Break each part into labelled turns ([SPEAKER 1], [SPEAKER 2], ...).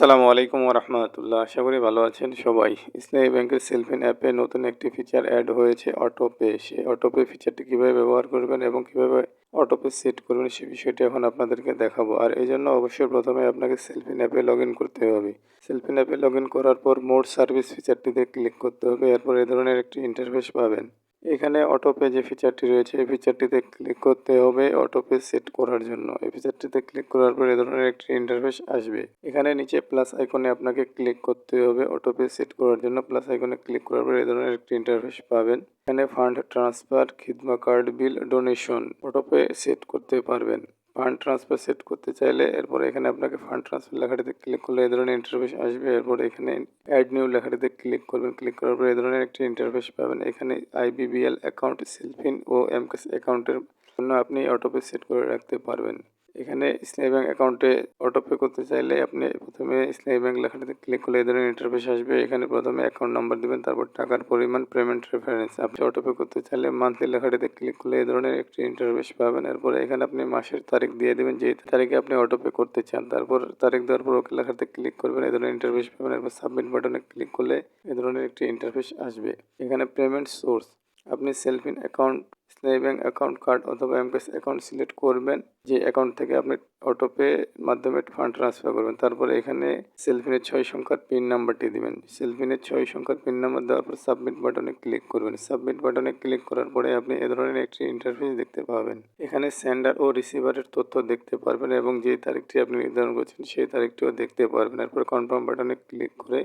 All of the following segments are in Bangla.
[SPEAKER 1] আসসালামু আলাইকুম রহমতুল্লাহ আশা করি ভালো আছেন সবাই। ইসলামী ব্যাংকের সেলফিন অ্যাপে নতুন একটি ফিচার অ্যাড হয়েছে অটোপে সেই অটোপে ফিচারটি কীভাবে ব্যবহার করবেন এবং কীভাবে অটোপে সেট করবেন সে বিষয়টি এখন আপনাদেরকে দেখাবো। আর এই জন্য অবশ্যই প্রথমে আপনাকে সেলফিন অ্যাপে লগ করতে হবে। সেলফিন অ্যাপে লগ করার পর মোড সার্ভিস ফিচারটিতে ক্লিক করতে হবে। এরপর এই ধরনের একটি ইন্টারফেস পাবেন। এখানে অটোপে যে ফিচারটি রয়েছে, এই ফিচারটিতে ক্লিক করতে হবে অটোপে সেট করার জন্য। এই ফিচারটিতে ক্লিক করার পর এ ধরনের একটি ইন্টারফেস আসবে। এখানে নিচে প্লাস আইকনে আপনাকে ক্লিক করতে হবে অটোপে সেট করার জন্য। প্লাস আইকনে ক্লিক করার পর এ ধরনের একটি ইন্টারফেস পাবেন। এখানে fund transfer Khidma card bill donation autopay set করতে পারবেন। ফান্ড ট্রান্সফার সেট করতে চাইলে এরপর এখানে আপনাকে ফান্ড ট্রান্সফার লেখাটিতে ক্লিক করলে এই ধরনের ইন্টারফেস আসবে। এরপর এখানে অ্যাড নিউ লেখাটিতে ক্লিক করবেন। ক্লিক করার পরে এ ধরনের একটি ইন্টারফেস পাবেন। এখানে আইবিবিএল অ্যাকাউন্ট সেলফিন ও এমকেস অ্যাকাউন্টের জন্য আপনি অটোপে সেট করে রাখতে পারবেন। এখানে ইসলামী ব্যাংক অ্যাকাউন্টে অটোপে করতে চাইলে আপনি প্রথমে ইসলামী ব্যাংক লেখাটিতে ক্লিক করলে এই ধরনের ইন্টারফেস আসবে। এখানে প্রথমে অ্যাকাউন্ট নাম্বার দিবেন, তারপর টাকার পরিমাণ পেমেন্ট রেফারেন্স আপনি অটোপে করতে চাইলে মান্থলি লেখাটিতে ক্লিক করলে এই ধরনের একটি ইন্টারফেস পাবেন। এরপর এখানে আপনি মাসের তারিখ দিয়ে দেবেন যে তারিখে আপনি অটোপে করতে চান। তারপর তারিখ দেওয়ার পর ওকে লেখাতে ক্লিক করবেন, এই ধরনের ইন্টারফেস পাবেন। এরপর সাবমিট বাটনে ক্লিক করলে এই ধরনের একটি ইন্টারফেস আসবে। এখানে পেমেন্ট সোর্স আপনি Cellfin account Islami bank account card অথবা এমপেস অ্যাকাউন্ট সিলেক্ট করবেন। যে অ্যাকাউন্ট থেকে আপনি অটোপে মাধ্যমে ফান্ড ট্রান্সফার করবেন। তারপরে এখানে সেলফিনের ছয় সংখ্যার পিন নাম্বারটি দিবেন। সেলফিনের ছয় সংখ্যার পিন নাম্বার দেওয়ার পর সাবমিট বাটনে ক্লিক করবেন। সাবমিট বাটনে ক্লিক করার পরে আপনি এ ধরনের একটি ইন্টারফেস দেখতে পাবেন। এখানে সেন্ডার ও রিসিভারের তথ্য দেখতে পারবেন এবং যে তারিখটি আপনি নির্ধারণ করছেন, সেই তারিখটিও দেখতে পারবেন। এরপর কনফার্ম বাটনে ক্লিক করে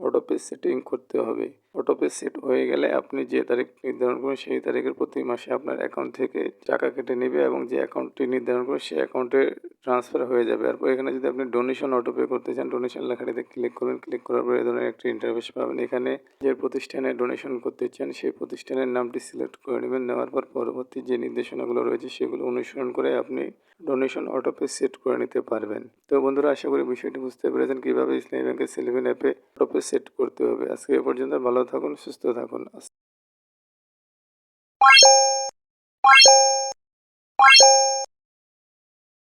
[SPEAKER 1] অটোপে সেটিং করতে হবে। অটোপে সেট হয়ে গেলে আপনি যে তারিখ নির্ধারণ করবেন সেই তারিখের প্রতি মাসে আপনার অ্যাকাউন্ট থেকে টাকা কেটে নেবে এবং যে অ্যাকাউন্টটি নির্ধারণ করবে সেই অ্যাকাউন্টে ট্রান্সফার হয়ে যাবে। এরপর এখানে যদি আপনি ডোনেশন অটোপে করতে চান ডোনেশন লেখাটিতে ক্লিক করুন। ক্লিক করার পর এই ধরনের একটি ইন্টারফেস পাবেন। এখানে যে প্রতিষ্ঠানে ডোনেশন করতে চান, সেই প্রতিষ্ঠানের নামটি সিলেক্ট করে নেবেন। নেওয়ার পর পরবর্তী যে নির্দেশনাগুলো রয়েছে, সেগুলো অনুসরণ করে আপনি ডোনেশন অটোপে সেট করে নিতে পারবেন। তো বন্ধুরা, আশা করি বিষয়টি বুঝতে পেরেছেন। কীভাবে ইসলামী ব্যাংকের সেলফিন অ্যাপে অটোপে সেট করতে হবে? আজকে এ পর্যন্ত ভালো থাকুন, সুস্থ থাকুন।